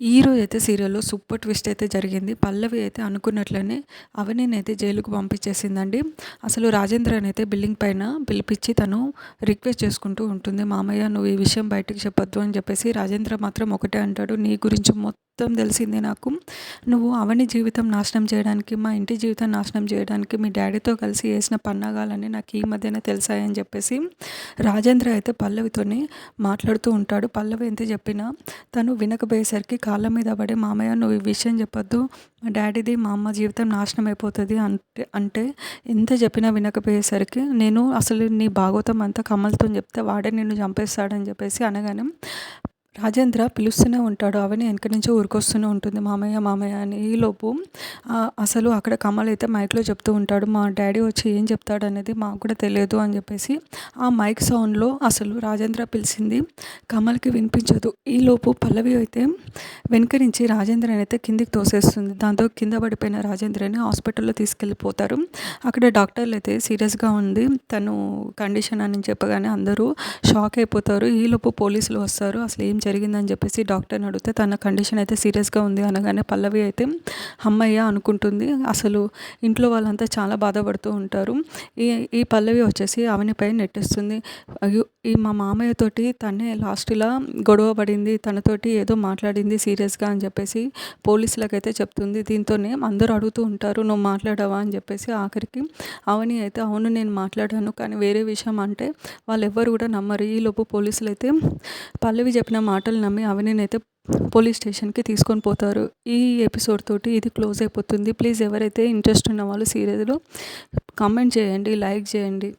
ఈరోజు అయితే సీరియల్‌లో సూపర్ ట్విస్ట్ అయితే జరిగింది. పల్లవి అయితే అనుకున్నట్లనే అవనినైతే జైలుకు పంపించేసిందండి. అసలు రాజేంద్రనైతే బిల్డింగ్ పైన పిలిపించి తను రిక్వెస్ట్ చేసుకుంటూ ఉంటుంది. మామయ్య నువ్వు ఈ విషయం బయటికి చెప్పొద్దు అని చెప్పేసి రాజేంద్ర మాత్రం ఒకటే అంటాడు. నీ గురించి మొత్తం మొత్తం తెలిసింది నాకు. నువ్వు అవని జీవితం నాశనం చేయడానికి, మా ఇంటి జీవితం నాశనం చేయడానికి మీ డాడీతో కలిసి వేసిన పన్నాగాలన్నీ నాకు ఈ మధ్యనే తెలిసాయని చెప్పేసి రాజేంద్ర అయితే పల్లవితోని మాట్లాడుతూ ఉంటాడు. పల్లవి ఎంత చెప్పినా తను వినకపోయేసరికి కాళ్ళ మీద పడి మామయ్య నువ్వు ఈ విషయం చెప్పొద్దు మా డాడీది మా అమ్మ జీవితం నాశనం అయిపోతుంది అంటే అంటే ఎంత చెప్పినా వినకపోయేసరికి నేను అసలు నీ భాగవతం అంతా కమల్తో చెప్తే వాడే నిన్ను చంపేస్తాడని చెప్పేసి అనగానే రాజేంద్ర పిలుస్తూనే ఉంటాడు. అవని వెనక నుంచి ఊరికొస్తూనే ఉంటుంది. మామయ్య మామయ్య అని ఈలోపు అసలు అక్కడ కమల్ అయితే మైక్లో చెప్తూ ఉంటాడు. మా డాడీ వచ్చి ఏం చెప్తాడు అనేది మాకు కూడా తెలియదు అని చెప్పేసి ఆ మైక్ సౌండ్లో అసలు రాజేంద్ర పిలిచింది కమల్కి వినిపించదు. ఈలోపు పల్లవి అయితే వెనుక నుంచి రాజేంద్రని అయితే కిందికి తోసేస్తుంది. దాంతో కింద పడిపోయిన రాజేంద్రని హాస్పిటల్లో తీసుకెళ్ళిపోతారు. అక్కడ డాక్టర్లు అయితే సీరియస్గా ఉంది తను కండిషన్ అని చెప్పగానే అందరూ షాక్ అయిపోతారు. ఈలోపు పోలీసులు వస్తారు. అసలు ఏం జరిగిందని చెప్పేసి డాక్టర్ని అడిగితే తన కండిషన్ అయితే సీరియస్గా ఉంది అనగానే పల్లవి అయితే అమ్మయ్య అనుకుంటుంది. అసలు ఇంట్లో వాళ్ళంతా చాలా బాధపడుతూ ఉంటారు. ఈ ఈ పల్లవి వచ్చేసి అవనిపై నెట్టేస్తుంది. ఈ మా మామయ్యతోటి తనే లాస్ట్లో గొడవ పడింది. తనతోటి ఏదో మాట్లాడింది సీరియస్గా అని చెప్పేసి పోలీసులకైతే చెప్తుంది. దీంతోనే అందరూ అడుగుతూ ఉంటారు నువ్వు మాట్లాడావా? అని చెప్పేసి ఆఖరికి అవని అయితే అవును నేను మాట్లాడాను కానీ వేరే విషయం అంటే వాళ్ళు ఎవ్వరు కూడా నమ్మరు. ఈలోపు పోలీసులు అయితే పల్లవి చెప్పిన మాటలు నమ్మి అవనినైతే పోలీస్ స్టేషన్కి తీసుకొని పోతారు. ఈ ఎపిసోడ్ తోటి ఇది క్లోజ్ అయిపోతుంది. ప్లీజ్ ఎవరైతే ఇంట్రెస్ట్ ఉన్న వాళ్ళు సీరియల్లో కామెంట్ చేయండి లైక్ చేయండి.